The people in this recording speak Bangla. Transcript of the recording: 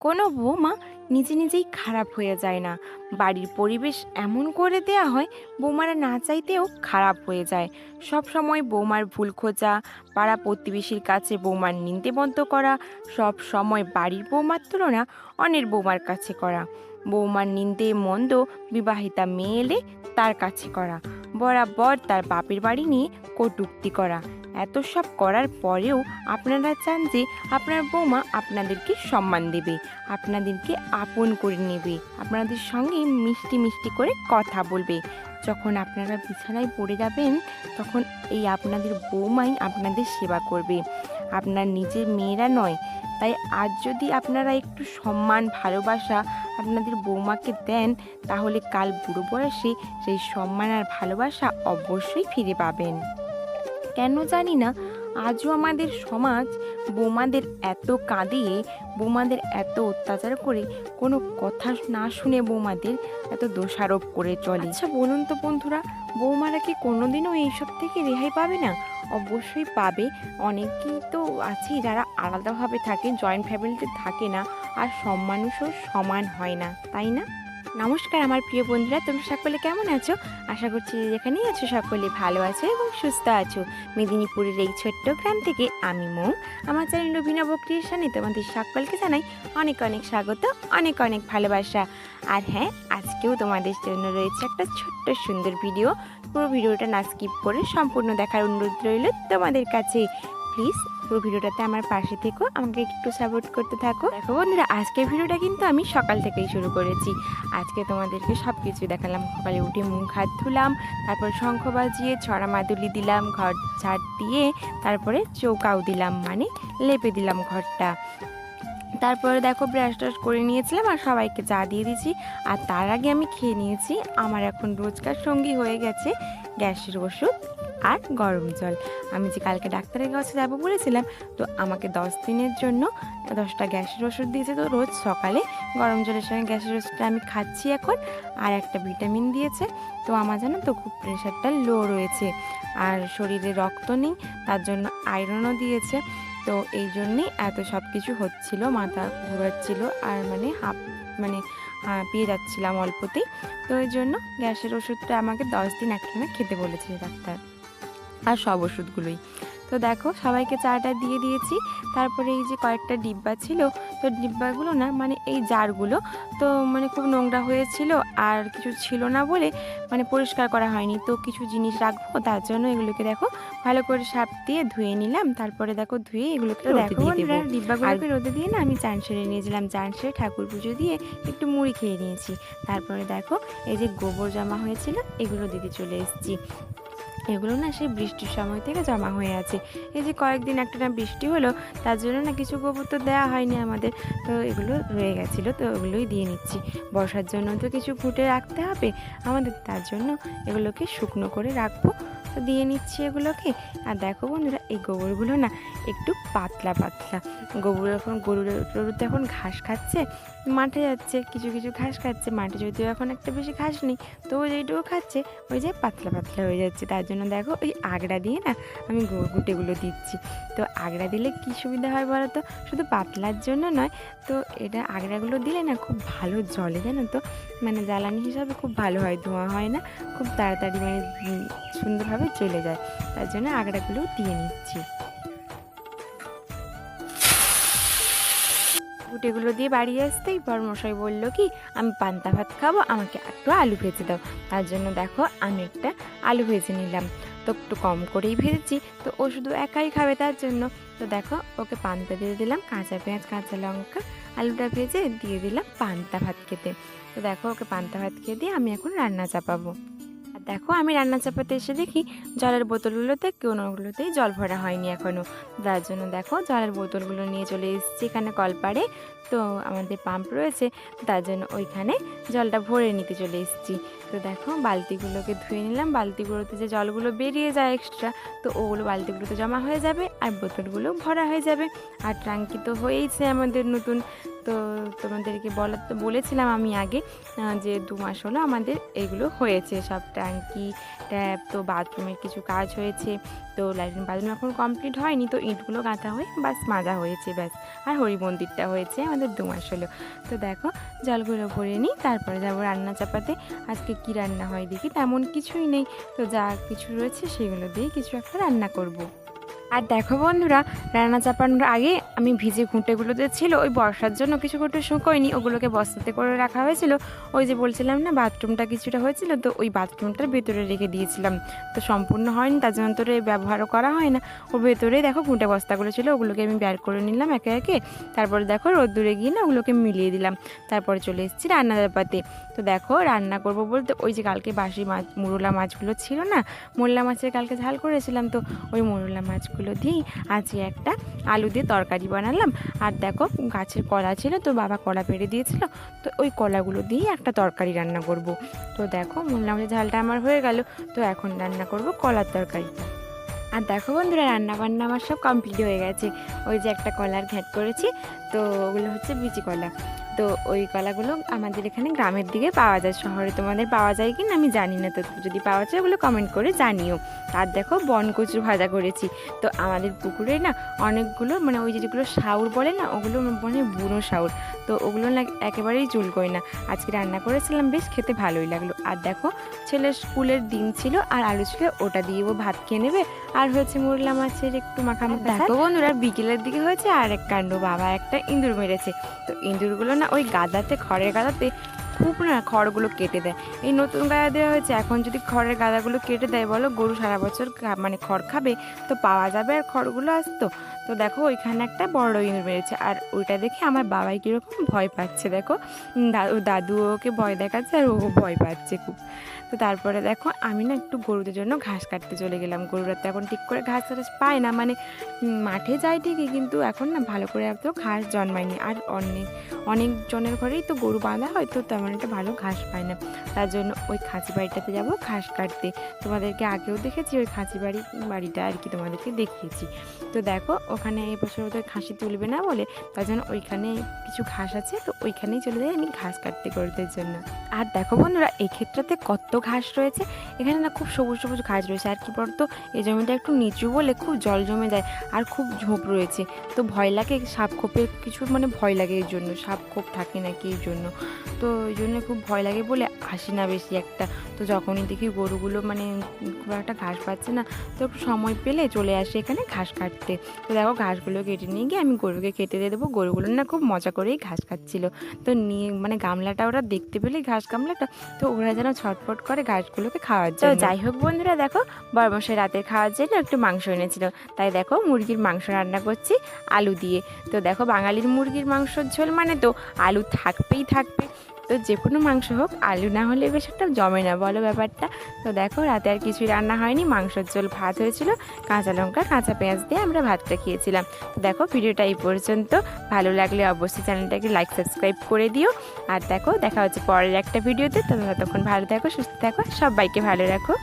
কোনো বৌমা নিজে নিজেই খারাপ হয়ে যায় না। বাড়ির পরিবেশ এমন করে দেয়া হয়, বৌমারা না চাইতেও খারাপ হয়ে যায়। সব সময় বৌমার ভুল খোঁজা, পাড়া প্রতিবেশীর কাছে বৌমার নিন্দেবন্ত করা, সব সময় বাড়ির বৌমার তুলনা অন্যের বৌমার কাছে করা। বৌমার নিন্দে মন্দ বিবাহিতা মেয়ে এলে তার কাছে করা। বরাবর তার বাপের বাড়ি নিয়ে কটূক্তি করা। এত সব করার পরেও আপনারা চান যে আপনার বৌমা আপনাদেরকে সম্মান দেবে, আপনাদেরকে আপন করে নেবে, আপনাদের সঙ্গে মিষ্টি মিষ্টি করে কথা বলবে। যখন আপনারা বিছানায় পড়ে যাবেন, তখন এই আপনাদের বৌমাই আপনাদের সেবা করবে। আপনার নিজের মেয়েরা নয়, তাই আজ যদি আপনারা একটু সম্মান, ভালোবাসা আপনাদের বৌমাকে দেন, তাহলে কাল বুড়ো বয়সে সেই সম্মান আর ভালোবাসা অবশ্যই ফিরে পাবেন। কেন জানি না, আজও আমাদের সমাজ বৌমাদের এত কাঁদিয়ে বৌমাদের এত অত্যাচার করে, কোনো কথা না শুনে বৌমাদের এত দোষারোপ করে চলে। আচ্ছা বলুন তো বন্ধুরা, বৌমারা কি কোনোদিনও এইসব থেকে রেহাই পাবে না? অবশ্যই পাবে, অনেকেই তো আছেই যারা আলাদাভাবে থাকে জয়েন্ট ফ্যামিলিতে থাকে না, আর সব মানুষও সমান হয় না, তাই না? নমস্কার আমার প্রিয় বন্ধুরা, তোমরা সকলে কেমন আছো? আশা করছি যেখানেই আছো সকলে ভালো আছো এবং সুস্থ আছো। মেদিনীপুরের এই ছোট্ট গ্রাম থেকে আমি মৌ। আমার চ্যানেল অভিনব ক্রিয়েশনে তোমাদের সকলকে জানাই অনেক অনেক স্বাগত, অনেক অনেক ভালোবাসা। আর হ্যাঁ আজকেও তোমাদের জন্য রয়েছে একটা ছোট্ট সুন্দর ভিডিও। পুরো ভিডিওটা না স্কিপ করে সম্পূর্ণ দেখার অনুরোধ রইল তোমাদের কাছে। প্লিজ পুরো ভিডিওটাতে আমার পাশে থেকো, আমাকে একটু সাপোর্ট করতে থাকো। দেখো বন্ধুরা, আজকের ভিডিওটা কিন্তু আমি সকাল থেকেই শুরু করেছি। আজকে তোমাদেরকে সব কিছু দেখালাম। সকালে উঠে মুখ হাত ধুলাম, তারপর শঙ্খ বাজিয়ে ছড়া মাদুলি দিলাম ঘর ঝাড় দিয়ে, তারপরে চৌকাও দিলাম মানে লেপে দিলাম ঘরটা। তারপরে দেখো ব্রাশ টাশ করে নিয়েছিলাম আর সবাইকে চা দিয়ে দিয়েছি। আর তার আগে আমি খেয়ে নিয়েছি, আমার এখন রোজকার সঙ্গী হয়ে গেছে গ্যাসের ওষুধ আর গরম জল। আমি যে কালকে ডাক্তারের কাছে যাব বলেছিলাম, তো আমাকে দশ দিনের জন্য দশটা গ্যাসের ওষুধ দিয়েছে। তো রোজ সকালে গরম জলের সঙ্গে গ্যাসের ওষুধটা আমি খাচ্ছি এখন আর একটা ভিটামিন দিয়েছে। তো আমার জানো তো খুব প্রেশারটা লো রয়েছে। আর শরীরে রক্ত নেই, তার জন্য আয়রনও দিয়েছে। তো এই জন্যে এত সব কিছু হচ্ছিল, মাথা ঘোরাচ্ছিল আর মানে হাঁপ মানে পেয়ে যাচ্ছিলাম অল্পতেই। তো এই জন্য গ্যাসের ওষুধটা আমাকে দশ দিন একটানা খেতে বলেছিল ডাক্তার। আর সব ওষুধগুলোই। তো দেখো সবাইকে চাটা দিয়ে দিয়েছি। তারপরে এই যে কয়েকটা ডিব্বা ছিল তো ডিব্বাগুলো না মানে এই জারগুলো তো মানে খুব নোংরা হয়েছিল আর কিছু ছিল না বলে মানে পরিষ্কার করা হয়নি। তো কিছু জিনিস রাখব তার জন্য এগুলোকে দেখো ভালো করে সাপ দিয়ে ধুয়ে নিলাম। তারপরে দেখো ধুয়ে এগুলোকে দেখো ডিব্বাগুলোকে রোদে দিয়ে না আমি চান সেরে নিয়েছিলাম চান সেরে ঠাকুর পুজো দিয়ে একটু মুড়ি খেয়ে নিয়েছি। তারপরে দেখো এই যে গোবর জমা হয়েছিল এগুলো দিতে চলে এসেছি। এগুলো না সেই বৃষ্টির সময় থেকে জমা হয়ে আছে। এই যে কয়েকদিন একটা না বৃষ্টি হলো, তার জন্য না কিছু গোবর তো দেওয়া হয়নি আমাদের। তো এগুলো রয়ে গেছিল, তো ওগুলোই দিয়ে নিচ্ছি। বর্ষার জন্য তো কিছু ফুটে রাখতে হবে, আমাদের তার জন্য এগুলোকে শুকনো করে রাখব। তো দিয়ে নিচ্ছি এগুলোকে। আর দেখো বন্ধুরা, এই গোবরগুলো না একটু পাতলা পাতলা। গোবর এখন, গরুর গরু তো এখন ঘাস খাচ্ছে মাঠে যাচ্ছে, কিছু কিছু ঘাস খাচ্ছে, মাঠে যদিও এখন একটা বেশি ঘাস নেই তো ওই যেটুকু খাচ্ছে, ওই যে পাতলা পাতলা হয়ে যাচ্ছে। তার জন্য দেখো ওই আগড়া দিয়ে না আমি গুটেগুলো দিচ্ছি। তো আগড়া দিলে কি সুবিধা হয় বলো তো? শুধু পাতলার জন্য নয়, তো এটা আগড়াগুলো দিলে না খুব ভালো জলে জানো তো? মানে জ্বালানি হিসাবে খুব ভালো হয়, ধোঁয়া হয় না, খুব তাড়াতাড়ি মানে সুন্দরভাবে চলে যায়। তার জন্য আগড়াগুলোও দিয়ে নিচ্ছি। গুটেগুলো দিয়ে বাড়ি আসতেই বরমশাই বলল কি, আমি পান্তা ভাত খাব, আমাকে একটু আলু ভেজে দাও। তার জন্য দেখো, আমি একটা আলু ভেজে নিলাম। তো একটু কম করেই ভেজেছি, তো ও শুধু একাই খাবে তার জন্য। তো দেখো, ওকে পান্তা দিয়ে দিলাম, কাঁচা পেঁয়াজ, কাঁচা লঙ্কা, আলুটা ভেজে দিয়ে দিলাম পান্তা ভাত খেতে। তো দেখো, ওকে পান্তা ভাত খেয়ে দিয়ে আমি এখন রান্না চাপাবো। দেখো, আমি রান্না চাপাতে এসে দেখি জলের বোতলগুলোতে কোনোগুলোতেই জল ভরা হয়নি এখনও তার জন্য দেখো, জলের বোতলগুলো নিয়ে চলে এসেছি এখানে কলপাড়ে। তো আমাদের পাম্প রয়েছে, তার জন্য ওইখানে জলটা ভরে নিতে চলে এসেছি। তো দেখো, বালতিগুলোকে ধুয়ে নিলাম। বালতিগুলোতে যে জলগুলো বেরিয়ে যায় এক্সট্রা তো ওগুলো বালতিগুলোতে জমা হয়ে যাবে আর বোতলগুলো ভরা হয়ে যাবে। আর ট্যাঙ্কি তো হয়েইছে আমাদের নতুন তো তোমাদেরকে বলা, তো বলেছিলাম আমি আগে যে দু মাস হলো আমাদের এগুলো হয়েছে। সব ট্যাঙ্কি, ট্যাপ, তো বাথরুমের কিছু কাজ হয়েছে, তো ল্যাট্রিন বাথরুম এখন কমপ্লিট হয়নি, তো ইঁটগুলো গাঁথা হয়ে বাস মাজা হয়েছে, ব্যাস। আর হরি মন্দিরটা হয়েছে আমাদের দু মাস হলো। তো দেখো জলগুলো ভরে নিই, তারপরে যাব রান্না চাপাতে। আজকে কি রান্না হয় দেখি, তেমন কিছুই নেই। তো যা কিছু রয়েছে সেগুলো দিয়ে কিছু একটা রান্না করব। আর দেখো বন্ধুরা, রান্না চাপানোর আগে আমি ভিজে ঘুঁটেগুলোতে ছিল ওই বর্ষার জন্য কিছু ঘুঁটে শুকোয়নি, ওগুলোকে বস্তাতে করে রাখা হয়েছিল। ওই যে বলছিলাম না, বাথরুমটা কিছুটা হয়েছিল, তো ওই বাথরুমটার ভেতরে রেখে দিয়েছিলাম। তো সম্পূর্ণ হয়নি, তার জন্য তো ব্যবহারও করা হয় না। ওর ভেতরে দেখো ঘুঁটে বস্তাগুলো ছিল, ওগুলোকে আমি বের করে নিলাম একে একে। তারপরে দেখো রোদ্দুরে গিয়ে না ওগুলোকে মিলিয়ে দিলাম। তারপরে চলে এসেছি রান্না চাপাতে তো দেখো রান্না করব বলতে ওই যে কালকে বাসি মাছ, মুরলা মাছগুলো ছিল না, মোরলা মাছের কালকে ঝাল করেছিলাম তো, ওই মোরলা মাছগুলো দিয়েই আজকে একটা আলু দিয়ে তরকারি বানালাম। আর দেখো, গাছের কলা ছিল তো বাবা কলা পেড়ে দিয়েছিল, তো ওই কলাগুলো দিয়েই একটা তরকারি রান্না করব। তো দেখো মোরলা মাছের ঝালটা আমার হয়ে গেল, তো এখন রান্না করব কলার তরকারিটা। আর দেখো বন্ধুরা রান্না বান্না আমার সব কমপ্লিট হয়ে গেছে। ওই যে একটা কলার ঘ্যাট করেছি, তো ওগুলো হচ্ছে বিচি কলা। তো ওই কলাগুলো আমাদের এখানে গ্রামের দিকে পাওয়া যায়। শহরে তোমাদের পাওয়া যায় কি না আমি জানি না। তো যদি পাওয়া যায় ওগুলো কমেন্ট করে জানিও। আর দেখো বন কচু ভাজা করেছি। তো আমাদের পুকুরে না অনেকগুলো মানে ওই যেগুলো শাউর বলে না ওগুলো মানে বুনো শাউর। তো ওগুলো না একেবারেই চুলকোয় না। আজকে রান্না করেছিলাম বেশ খেতে ভালোই লাগল। আর দেখো ছেলের স্কুলের দিন ছিল আর আলু ছিল ওটা দিয়ে ও ভাত খেয়ে নেবে। আর হয়েছে মোরলা মাছের একটু মাখামাখা দেখো বন্ধুরা বিকেলের দিকে হয়েছে আর এক কাণ্ড। বাবা একটা ইঁদুর মেরেছে। তো ইঁদুরগুলো না, ওই গাদাতে, খড়ের গাদাতে খুব না খড়গুলো কেটে দেয়। এই নতুন গাদা দেওয়া হয়েছে, এখন যদি খড়ের গাদাগুলো কেটে দেয়, বলো গরু সারা বছর মানে খড় খাবে, তো পাওয়া যাবে আর খড়গুলো আসতো। তো দেখো, ওইখানে একটা বড় ইঁদুর মেরেছে। আর ওইটা দেখে আমার বাবাই কীরকম ভয় পাচ্ছে, দেখো। দাদু ওকে ভয় দেখাচ্ছে আর ও ভয় পাচ্ছে খুব। তো তারপরে দেখো, আমি না একটু গরুদের জন্য ঘাস কাটতে চলে গেলাম। গরুরা তো এখন ঠিক করে ঘাস টাস পায় না মানে মাঠে যায় ঠিকই, কিন্তু এখন না ভালো করে এত ঘাস জন্মায়নি। আর অনেক অনেক জনের ঘরেই তো গরু বাঁধা হয়, তো তেমন একটা ভালো ঘাস পায় না। তার জন্য ওই খাঁচি বাড়িটাতে যাব ঘাস কাটতে। তোমাদেরকে আগেও দেখেছি, ওই খাঁচি বাড়ি, বাড়িটা আর কি তোমাদেরকে দেখিয়েছি। তো দেখো ওখানে এই বছর ওদের খাসি তুলবে না বলে, তার জন্য ওইখানে কিছু ঘাস আছে, তো ওইখানেই চলে যাই আমি ঘাস কাটতে গরুদের জন্য। আর দেখো বন্ধুরা ক্ষেত্রতে কত ঘাস রয়েছে। এখানে না খুব সবুজ সবুজ ঘাস রয়েছে, আর কি বলতো, এই জমিটা একটু নিচু বলে খুব জল জমে যায়, আর খুব ঝোপ রয়েছে। তো ভয় লাগে সাপ খোপের কিছু মানে ভয় লাগে এর জন্য, সাপ খোপ থাকে নাকি এর জন্য। তো এই জন্য খুব ভয় লাগে বলে আসি না বেশি একটা। তো যখনই দেখি গরুগুলো মানে খুব একটা ঘাস পাচ্ছে না, তো সময় পেলে চলে আসে এখানে ঘাস কাটতে। তো দেখো ঘাসগুলো কেটে নিয়ে গিয়ে আমি গরুকে খেতে দিয়ে দেবো। গরুগুলো না খুব মজা করেই ঘাস খাচ্ছিল। তো নিয়ে মানে গামলাটা ওরা দেখতে পেলে ঘাস গামলাটা তো ওরা যেন ছটফট করে ঘাসগুলোকে খাওয়ার জন্য। যাই হোক বন্ধুরা দেখো বরমশাই রাতে খাওয়ার জন্য একটু মাংস এনেছিল। তাই দেখো মুরগির মাংস রান্না করছি আলু দিয়ে। তো দেখো বাঙালির মুরগির মাংসর ঝোল মানে তো আলু থাকবেই থাকবে। তো যে কোনো মাংস হোক, আলু না হলে বেশ একটা জমে না, বলো ব্যাপারটা। তো দেখো, রাতে আর কিছুই রান্না হয়নি, মাংসর ঝোল ভাত হয়েছিল, কাঁচা লঙ্কা, কাঁচা পেঁয়াজ দিয়ে আমরা ভাতটা খেয়েছিলাম। তো দেখো, ভিডিওটা এই পর্যন্ত। ভালো লাগলে অবশ্যই চ্যানেলটাকে লাইক সাবস্ক্রাইব করে দিও। আর দেখো, দেখা হচ্ছে পরের একটা ভিডিওতে। তোমরা তখন ভালো থাকো, সুস্থ থাকো, সবাইকে ভালো রাখো।